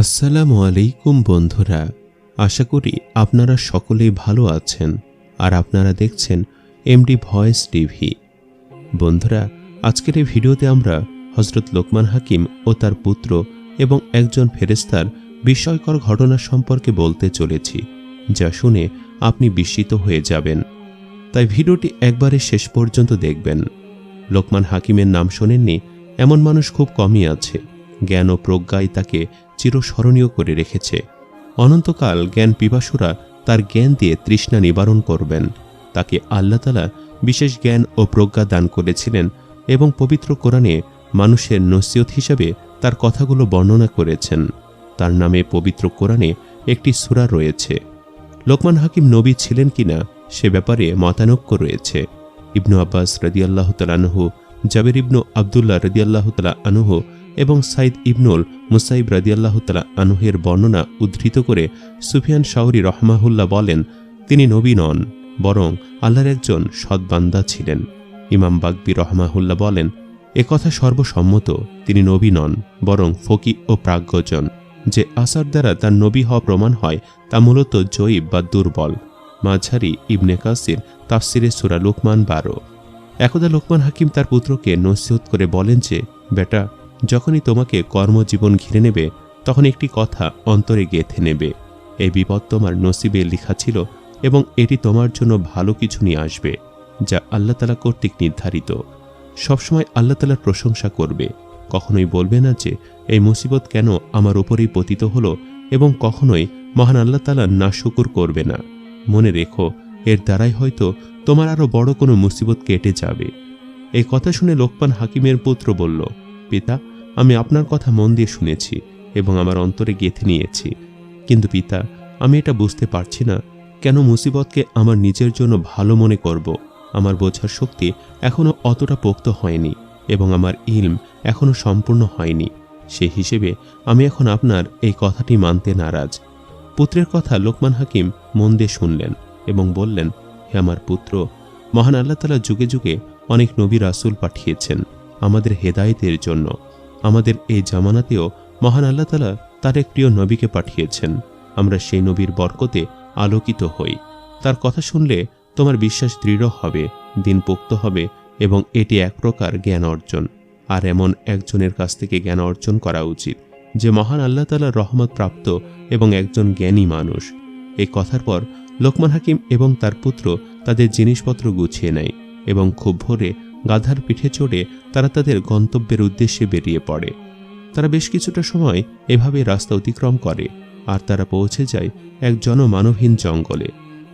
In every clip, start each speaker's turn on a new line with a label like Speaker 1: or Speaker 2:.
Speaker 1: আসসালামু আলাইকুম বন্ধুরা, আশা করি আপনারা সকলেই ভালো আছেন আর আপনারা দেখছেন এমডি ভয়েস টিভি বন্ধুরা, আজকের এই ভিডিওতে আমরা হজরত লোকমান হাকিম ও তার পুত্র এবং একজন ফেরেস্তার বিস্ময়কর ঘটনা সম্পর্কে বলতে চলেছি, যা শুনে আপনি বিস্মিত হয়ে যাবেন। তাই ভিডিওটি একবারে শেষ পর্যন্ত দেখবেন। লোকমান হাকিমের নাম শোনেননি, এমন মানুষ খুব কমই আছে। জ্ঞান ও প্রজ্ঞাই তাকে চিরস্মরণীয় করে রেখেছে। অনন্তকাল জ্ঞান পিপাসুরা তার জ্ঞান দিয়ে তৃষ্ণা নিবারণ করবেন। তাকে আল্লাহতালা বিশেষ জ্ঞান ও প্রজ্ঞা দান করেছিলেন এবং পবিত্র কোরআনে মানুষের নসিয়ত হিসাবে তার কথাগুলো বর্ণনা করেছেন। তার নামে পবিত্র কোরআনে একটি সূরা রয়েছে। লোকমান হাকিম নবী ছিলেন কিনা সে ব্যাপারে মতানৈক্য রয়েছে। ইবনু আব্বাস রদিয়াল্লাহ তালানহু জাবের ইবনু আবদুল্লাহ রদিয়াল্লাহ তালা আনহু এবং সাইদ ইবনুল মুসাইব রাদিয়াল্লাহ তালা আনুহের বর্ণনা উদ্ধৃত করে সুফিয়ান শাহরি রহমাহুল্লাহ বলেন, তিনি নবী নন, বরং আল্লাহর একজন সৎবান্দা ছিলেন। ইমাম বাগবি রহমাহুল্লাহ বলেন একথা সর্বসম্মত, তিনি নবী নন, বরং ফকি ও প্রাজ্ঞজন। যে আসার দ্বারা তার নবী হওয়া প্রমাণ হয়, তা মূলত জয়ীব বা দুর্বল। মাঝারি ইবনে কাসির তাফসিরে সুরা লোকমান বারো। একদা লোকমান হাকিম তার পুত্রকে নসিহত করে বলেন যে, বেটা যখনই তোমাকে কর্মজীবন ঘিরে নেবে, তখন একটি কথা অন্তরে গেঁথে নেবে। এই বিপদ তোমার নসিবে লেখা ছিল এবং এটি তোমার জন্য ভালো কিছু নিয়ে আসবে, যা আল্লাহ তালা কর্তৃক নির্ধারিত। সবসময় আল্লাহ তালার প্রশংসা করবে। কখনোই বলবে না যে, এই মুসিবত কেন আমার উপরেই পতিত হলো এবং কখনোই মহান আল্লাহ তালা না শুকুর করবে না। মনে রেখো, এর দ্বারাই হয়তো তোমার আরও বড় কোনো মুসিবত কেটে যাবে। এই কথা শুনে লোকপান হাকিমের পুত্র বলল, পিতা আমি আপনার কথা মন দিয়ে শুনেছি এবং আমার অন্তরে গেঁথে নিয়েছি। কিন্তু পিতা, আমি এটা বুঝতে পারছি না কেন মুসিবতকে আমার নিজের জন্য ভালো মনে করব। আমার বোঝার শক্তি এখনও অতটা পোক্ত হয়নি এবং আমার ইলম এখনও সম্পূর্ণ হয়নি। সে হিসেবে আমি এখন আপনার এই কথাটি মানতে নারাজ। পুত্রের কথা লোকমান হাকিম মন দিয়ে শুনলেন এবং বললেন, হে আমার পুত্র, মহান আল্লাহ তালা যুগে যুগে অনেক নবী রাসুল পাঠিয়েছেন আমাদের হেদায়েতের জন্য। আমাদের এই জামানাতেও মহান আল্লাহ তালা তার এক প্রিয় নবীকে পাঠিয়েছেন। আমরা সেই নবীর বরকতে আলোকিত হই। তার কথা শুনলে তোমার বিশ্বাস দৃঢ় হবে, দিন পোক্ত হবে এবং এটি এক প্রকার জ্ঞান অর্জন। আর এমন একজনের কাছ থেকে জ্ঞান অর্জন করা উচিত, যে মহান আল্লাহ তালার রহমত প্রাপ্ত এবং একজন জ্ঞানী মানুষ। এই কথার পর লোকমান হাকিম এবং তার পুত্র তাদের জিনিসপত্র গুছিয়ে নেয় এবং খুব ভোরে গাধার পিঠে চড়ে তারা তাদের গন্তব্যের উদ্দেশ্যে বেরিয়ে পড়ে। তারা বেশ কিছুটা সময় এভাবে রাস্তা অতিক্রম করে আর তারা পৌঁছে যায় এক জনমানবহীন জঙ্গলে।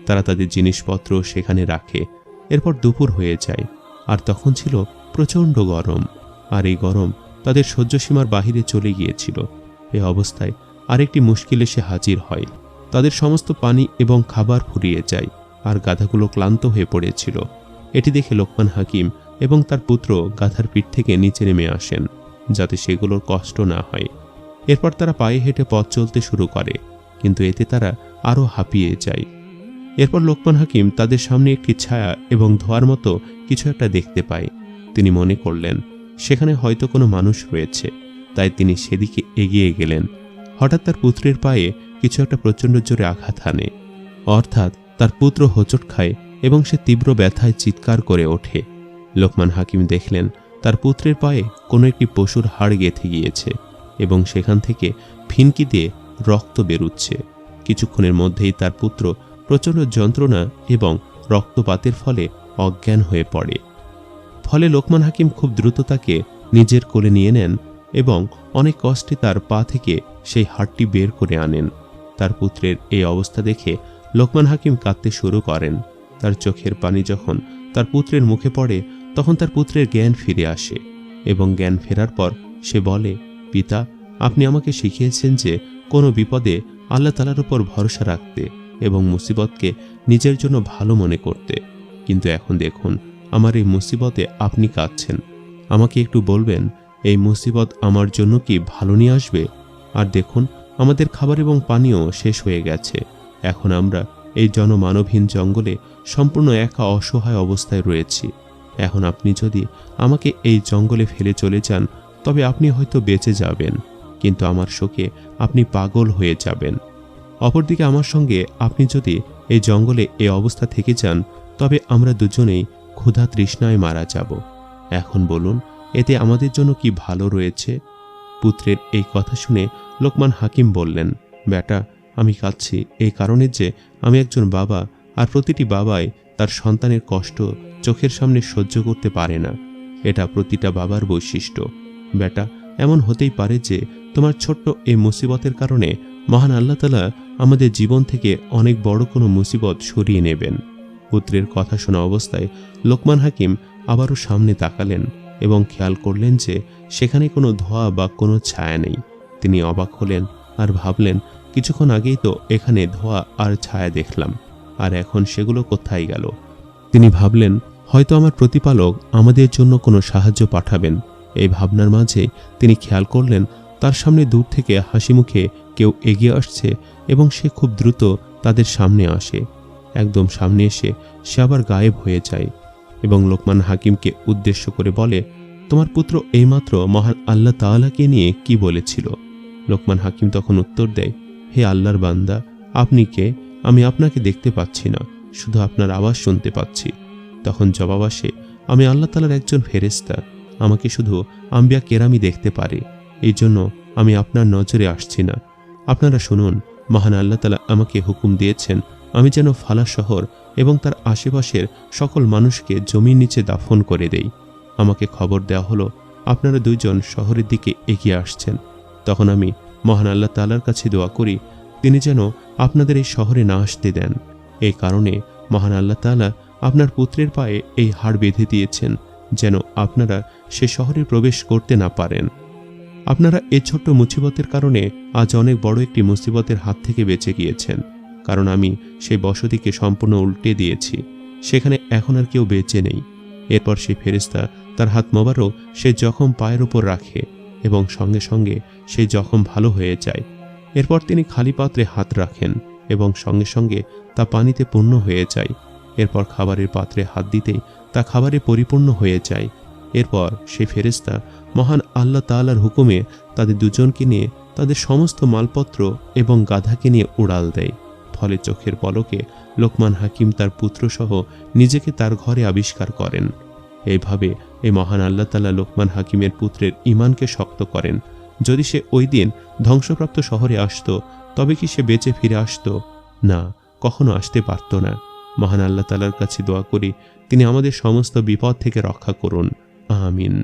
Speaker 1: তারা তাদের জিনিসপত্র সেখানে রাখে, এরপর দুপুর হয়ে যায় আর তখন ছিল প্রচণ্ড গরম আর এই গরম তাদের সহ্যসীমার বাহিরে চলে গিয়েছিল। এ অবস্থায় আরেকটি মুশকিল এসে হাজির হয়। তাদের সমস্ত পানি এবং খাবার ফুরিয়ে যায় আর গাধাগুলো ক্লান্ত হয়ে পড়েছিল। এটি দেখে লোকমান হাকিম এবং তার পুত্র গাধার পিঠ থেকে নিচে নেমে আসেন, যাতে সেগুলোর কষ্ট না হয়। এরপর তারা পায়ে হেঁটে পথ চলতে শুরু করে, কিন্তু এতে তারা আরও হাঁপিয়ে যায়। এরপর লোকমান হাকিম তাদের সামনে একটি ছায়া এবং ধোয়ার মতো কিছু একটা দেখতে পায়। তিনি মনে করলেন, সেখানে হয়তো কোনো মানুষ রয়েছে। তাই তিনি সেদিকে এগিয়ে গেলেন। হঠাৎ তার পুত্রের পায়ে কিছু একটা প্রচণ্ড জোরে আঘাত হানে। অর্থাৎ তার পুত্র হোঁচট খায় এবং সে তীব্র ব্যথায় চিৎকার করে ওঠে। লোকমান হাকিম দেখলেন, তার পুত্রের পায়ে কোনো একটি পশুর হাড় গেঁথে গিয়েছে এবং সেখান থেকে ফিনকি দিয়ে রক্ত বেরুচ্ছে। কিছুক্ষণের মধ্যেই তার পুত্র প্রচণ্ড যন্ত্রণা এবং রক্তপাতের ফলে অজ্ঞান হয়ে পড়ে। ফলে লোকমান হাকিম খুব দ্রুত তাকে নিজের কোলে নিয়ে নেন এবং অনেক কষ্টে তার পা থেকে সেই হাড়টি বের করে আনেন। তার পুত্রের এই অবস্থা দেখে লোকমান হাকিম কাঁদতে শুরু করেন। তার চোখের পানি যখন তার পুত্রের মুখে পড়ে তখন তার পুত্রের জ্ঞান ফিরে আসে এবং জ্ঞান ফেরার পর সে বলে, পিতা, আপনি আমাকে শিখিয়েছেন যে কোনো বিপদে আল্লাহ তালার উপর ভরসা রাখতে এবং মুসিবতকে নিজের জন্য ভালো মনে করতে। কিন্তু এখন দেখুন, আমার এই মুসিবতে আপনি কাঁদছেন। আমাকে একটু বলবেন, এই মুসিবত আমার জন্য কি ভালো নিয়ে আসবে? আর দেখুন, আমাদের খাবার এবং পানীয় শেষ হয়ে গেছে। এখন আমরা এই জনমানবহীন জঙ্গলে সম্পূর্ণ একা অসহায় অবস্থায় রয়েছি। এখন আপনি যদি আমাকে এই জঙ্গলে ফেলে চলে যান, তবে আপনি হয়তো বেঁচে যাবেন। কিন্তু আমার শোকে আপনি পাগল হয়ে যাবেন। অপরদিকে আমার সঙ্গে আপনি যদি এই জঙ্গলে এই অবস্থা থেকে যান, তবে আমরা দুজনেই ক্ষুধা তৃষ্ণায় মারা যাব। এখন বলুন, এতে আমাদের জন্য কি ভালো রয়েছে? পুত্রের এই কথা শুনে লোকমান হাকিম বললেন, বেটা, আমি কাঁদছি। এই কারণে যে আমি একজন বাবা, আর প্রতিটি বাবাই তার সন্তানের কষ্ট চোখের সামনে সহ্য করতে পারে না। এটা প্রতিটা বাবার বৈশিষ্ট্য। বেটা, এমন হতেই পারে যে তোমার ছোট্ট এই মুসিবতের কারণে মহান আল্লাহ তালা আমাদের জীবন থেকে অনেক বড় কোনো মুসিবত সরিয়ে নেবেন। পুত্রের কথা শোনা অবস্থায় লোকমান হাকিম আবারও সামনে তাকালেন এবং খেয়াল করলেন যে সেখানে কোনো ধোয়া বা কোনো ছায়া নেই। তিনি অবাক হলেন আর ভাবলেন, কিছুক্ষণ আগেই তো এখানে ধোয়া আর ছায়া দেখলাম। আর এখন সেগুলো কোথায় গেল? তিনি ভাবলেন, হয়তো আমার প্রতিপালক আমাদের জন্য কোনো সাহায্য পাঠাবেন। এই ভাবনার মাঝে তিনি খেয়াল করলেন, তার সামনে দূর থেকে হাসি মুখে কেউ এগিয়ে আসছে এবং সে খুব দ্রুত তাদের সামনে আসে। একদম সামনে এসে সে আবার গায়েব হয়ে যায় এবং লোকমান হাকিমকে উদ্দেশ্য করে বলে, তোমার পুত্র এইমাত্র মহান আল্লাহ তাআলাকে নিয়ে কি বলেছিল? লোকমান হাকিম তখন উত্তর দেয়, হে আল্লাহর বান্দা, আপনি কে? আমি আপনাকে দেখতে পাচ্ছি না, শুধু আপনার আওয়াজ শুনতে পাচ্ছি। তখন জবাব আসে, আমি আল্লাহ তালার একজন ফেরেস্তা আমাকে শুধু আম্বিয়া কেরামি দেখতে পারে। এই জন্য আমি আপনার নজরে আসছি না। আপনারা শুনুন, মহান আল্লাহ তালা আমাকে হুকুম দিয়েছেন, আমি যেন ফালা শহর এবং তার আশেপাশের সকল মানুষকে জমির নিচে দাফন করে দেই। আমাকে খবর দেওয়া হলো, আপনারা দুইজন শহরের দিকে এগিয়ে আসছেন। তখন আমি মহান আল্লাহ তালার কাছে দোয়া করি, তিনি যেন আপনাদের এই শহরে না আসতে দেন। এই কারণে মহান আল্লাহ তাআলা আপনার পুত্রের পায়ে এই হাড় বেঁধে দিয়েছেন, যেন আপনারা সে শহরে প্রবেশ করতে না পারেন। আপনারা এ ছোট্ট মুসিবতের কারণে আজ অনেক বড় একটি মুসিবতের হাত থেকে বেঁচে গিয়েছেন, কারণ আমি সেই বসতিকে সম্পূর্ণ উল্টে দিয়েছি, সেখানে এখন আর কেউ বেঁচে নেই। এরপর সেই ফেরেস্তা তার হাত মোবারক সে জখম পায়ের উপর রাখে এবং সঙ্গে সঙ্গে সেই জখম ভালো হয়ে যায়। এরপর তিনি খালি পাত্রে হাত রাখেন এবং সঙ্গে সঙ্গে তা পানিতে পূর্ণ হয়ে যায়। এরপর খাবারের পাত্রে হাত দিতেই তা খাবারে পরিপূর্ণ হয়ে যায়। এরপর সেই ফেরেস্তা মহান আল্লাহ তাআলার হুকুমে তাদের দুজনকে নিয়ে তাদের সমস্ত মালপত্র এবং গাধাকে নিয়ে উড়াল দেয়। ফলে চোখের পলকে লোকমান হাকিম তার পুত্রসহ নিজেকে তার ঘরে আবিষ্কার করেন। এইভাবে এই মহান আল্লাহ তাআলা লোকমান হাকিমের পুত্রের ইমানকে শক্ত করেন। যদি সে ওই দিন ধ্বংসপ্রাপ্ত শহরে আসতো, তবে কি সে বেঁচে ফিরে আসতো? না, কখনো আসতে পারত না। মহান আল্লাহ তালার কাছে দোয়া করি, তিনি আমাদের সমস্ত বিপদ থেকে রক্ষা করুন। আমিন।